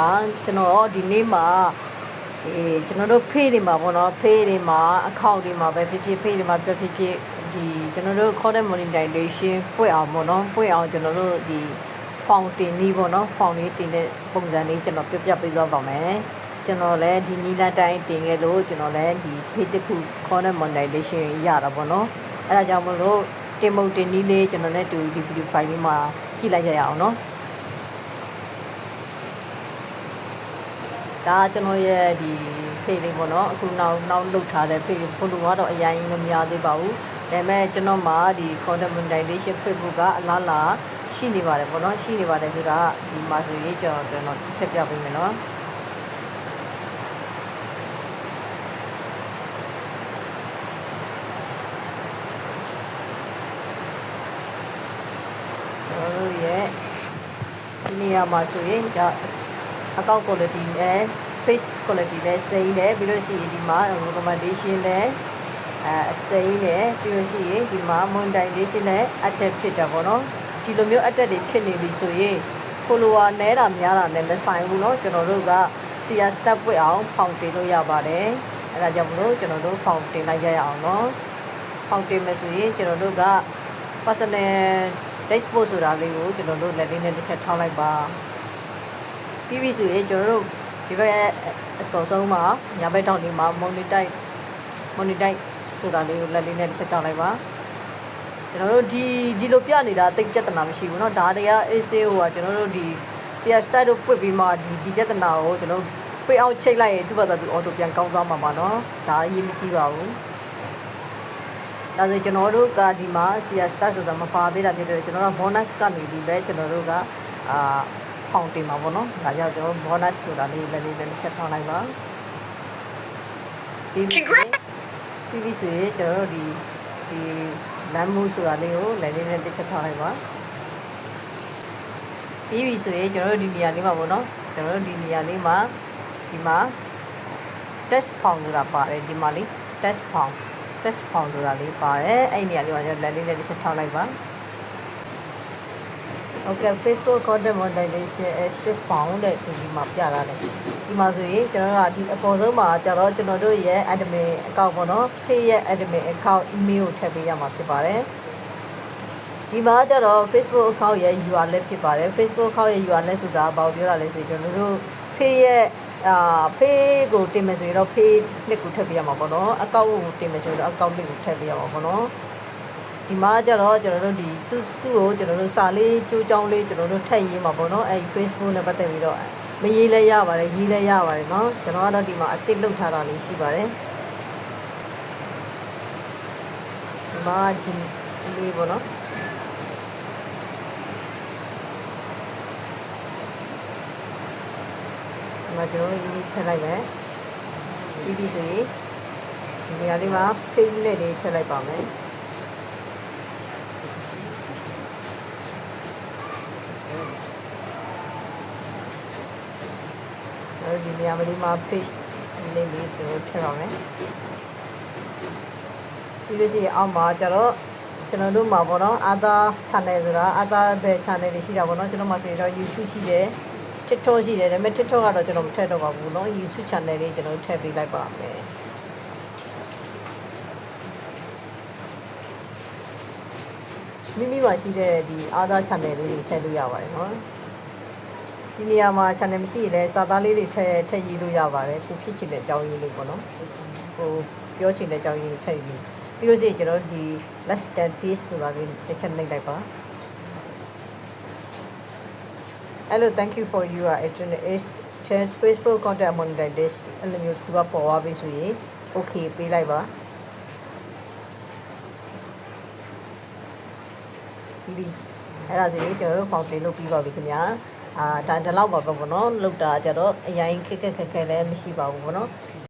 အာကျွန်တော်ဒီနေ့မှာအေးကျွန်တော်တို့ဖေးတွေမှာပေါ့နော်ဖေးတွေမှာအကောင့်တွေမှာပဲဖြစ်ဖြစ်ဖေးတွေမှာပြဖြစ်ဖြစ်ဒီကျွန်တော်တို့ content monetization ပွင့်အောင်ပေါ့နော်ပွင့်အောင်ကျွန်တော်တို့ဒီ fountain นี้ပေါ့နော် fountain တင်တဲ့ပုံစံလေးကျွန်တော်ပြပြပေးသွားပါမယ်ကျွန်တော်လည်းဒီနီလာတိုင်းတင်ခဲ့လို့ကျွန်တော်လည်းဒီ page တစ်ခု content monetization ရတာပေါ့နော်အဲဒါကြောင့်မလို့တင်မုတ်တင်နည်းလေးကျွန်တော်လည်းတူဒီ video file လေးမှာကြည့်လိုက်ကြရအောင်နော် ဒါကျွန်တော်ရဲ့ဒီဖေးလေးပေါ့နော်အခုနောက်နောက်လုပ်ထားတဲ့ဖေးဖိုလိုကတော့အရင်မများသေးပါဘူးဒါပေမဲ့ကျွန်တော်မှာဒီ content monetization Facebook ကအလားလာရှိနေပါတယ်ပေါ့နော်ရှိနေပါတယ်ဆိုတာဒီမှာဆိုရင်ကျွန်တော်ကျွန်တော်ချက်ပြပေးမယ်နော်ကျွန်တော်တို့ရဲ့ဒီနေရာမှာဆိုရင်ဒါ account quality နဲ့ face quality နဲ့စိမ်းတယ်ပြီးလို့ရှိရင်ဒီမှာ recommendation နဲ့အဲစိမ်းတယ်ပြီးလို့ရှိရင်ဒီမှာ monetization နဲ့ active ဖြစ်တာပေါ့နော်ဒီလိုမျိုး active တွေဖြစ်နေပြီဆိုရင် follower နဲတာများတာနဲ့မဆိုင်ဘူးเนาะကျွန်တော်တို့က CS step ပွင့်အောင်ဖောင်တင်လို့ရပါတယ်အဲဒါကြောင့်မလို့ကျွန်တော်တို့ဖောင်တင်လိုက်ကြရအောင်เนาะဖောင်တင်မယ်ဆိုရင်ကျွန်တော်တို့က personal dashboard ဆိုတာလေးကိုကျွန်တော်တို့လက်လေးနဲ့တစ်ချက်ထောင်းလိုက်ပါ ပြီးပြီဆိုရင်ကျွန်တော်တို့ ဒီဘက်အစောဆုံးမှာညာဘက်တောင်ဒီမှာ monetize monetize ဆိုတာလေးကိုလက်လေးနဲ့ဆက်တောက်လိုက်ပါကျွန်တော်တို့ဒီဒီလိုပြနေတာတိတ်ပြဿနာမရှိဘူးเนาะဒါတွေက AC ဟိုကကျွန်တော်တို့ဒီ CS start တို့ပွတ်ပြီးမှဒီဒီပြဿနာကိုကျွန်တော်ပိတ်အောင်ချိတ်လိုက်ရင်သူ့ဘာသာသူ auto ပြန်ကောင်းသွားမှာပါเนาะဒါအရေးမကြီးပါဘူးဒါဆိုကျွန်တော်တို့ကဒီမှာ CS start ဆိုတာမပါသေးတာဖြစ်တယ်ကျွန်တော်တို့ bonus ကနေဒီပဲကျွန်တော်တို့ကအာ ဖောင်တင်မှာပေါ့နော်ဒါကြောင့်ကျွန်တော် bonus ဆိုတာလေးလည်းလေးလည်းချက်ထားလိုက်ပါဒီပြီးပြီဆိုရင်ကျွန်တော်တို့ဒီဒီလမ်းမှုဆိုတာလေးကိုလည်းလေးနဲ့တစ်ချက်ထားလိုက်ပါပြီးပြီဆိုရင်ကျွန်တော်တို့ဒီနေရာလေးမှာပေါ့နော်ကျွန်တော်တို့ဒီနေရာလေးမှာဒီမှာ test found ဆိုတာပါတယ်ဒီမှာလေး test found test found ဆိုတာလေးပါတယ်အဲ့ဒီနေရာလေးမှာကျွန်တော်လက်လေးနဲ့တစ်ချက်ထောက်လိုက်ပါ Okay Facebook content monetization active found တဲ့ဒီမှာပြလာတယ်ဒီမှာဆိုရင်ကျွန်တော်တို့ကဒီအပေါ်ဆုံးမှာကျတော့ကျွန်တော်တို့ရဲ့ admin account ပေါ့နော် page ရဲ့ admin account email ကိုထည့်ပေးရမှာဖြစ်ပါတယ်ဒီမှာကျတော့ Facebook account ရဲ့ URL ဖြစ်ပါတယ် Facebook account ရဲ့ URL ဆိုတာဘာကိုပြောတာလဲဆိုရင်ကျွန်တော်တို့ page ရဲ့အာ page ကိုတင်မယ်ဆိုရင်တော့ page နှစ်ကိုထည့်ပေးရမှာပေါ့နော် account ကိုတင်မယ်ဆိုရင်တော့ account နှစ်ကိုထည့်ပေးရမှာပေါ့နော် ဒီမှာကျတော့ကျွန်တော်တို့ဒီသူ့သူ့ကိုကျွန်တော်တို့စာလေးကြိုးချောင်းလေးကျွန်တော်တို့ထည့်ရေးမှာပေါ့နော်အဲဒီ Facebook နဲ့ပတ်သက်ပြီးတော့မရေးလဲရပါတယ်ရေးလဲရပါတယ်เนาะကျွန်တော်ကတော့ဒီမှာအတစ်လုပ်ထားတာလေးရှိပါတယ်ဒီမှာဒီလေးပေါ့နော်ဒီမှာကျွန်တော်ရေးထည့်လိုက်မယ်ပြီးပြီဆိုရင်ဒီနေရာလေးမှာ face လက်လေးထည့်လိုက်ပါမယ် အဲဒီနေရာမလေးမှာ page လေးလေးတို့ထည့်ပါမယ်ပြီးလို့ရှိရင်အောက်မှာကျတော့ကျွန်တော်တို့မှာပေါ့နော် other channel ဆိုတာ other ဘယ် channel တွေရှိတာပေါ့နော်ကျွန်တော်မှာဆိုရင်တော့ YouTube ရှိတယ် TikTok ရှိတယ်ဒါပေမဲ့ TikTok ကတော့ကျွန်တော်မထည့်တော့ပါဘူးเนาะ YouTube channel လေးကျွန်တော်ထည့်ပေးလိုက်ပါမယ်မိမိမှာရှိတဲ့ဒီ other channel လေးတွေထည့်လို့ရပါတယ်เนาะ ဒီနေရာမှာ channel မရှိရင်လည်းစာသားလေးတွေထည့်ထည့်ရေးလို့ရပါတယ်ကိုဖြစ်ချင်တဲ့အကြောင်းရင်းလေးပေါ့နော်ဟိုပြောချင်တဲ့အကြောင်းရင်းတွေထည့်ရေးပြီးလို့ရှိရင်ကျွန်တော်ဒီ less than days ဆိုတာလေးတစ်ချက်နှိပ်လိုက်ပါအဲ့လို thank you for your internet change facebook content monetization အဲ့လိုမျိုးသူကပေါ်သွားပြီဆိုရင် okay ပေးလိုက်ပါပြီးအဲ့ဒါဆိုရင်ကျွန်တော်တို့ fountain လုပ်ပြီးပါပြီခင်ဗျာ အာဒါဒီလောက်ပါပဲပေါ့နော်လောက်တာကြတော့အရင်ခက်ခက်ခက်ခဲလည်းမရှိပါဘူးပေါ့နော်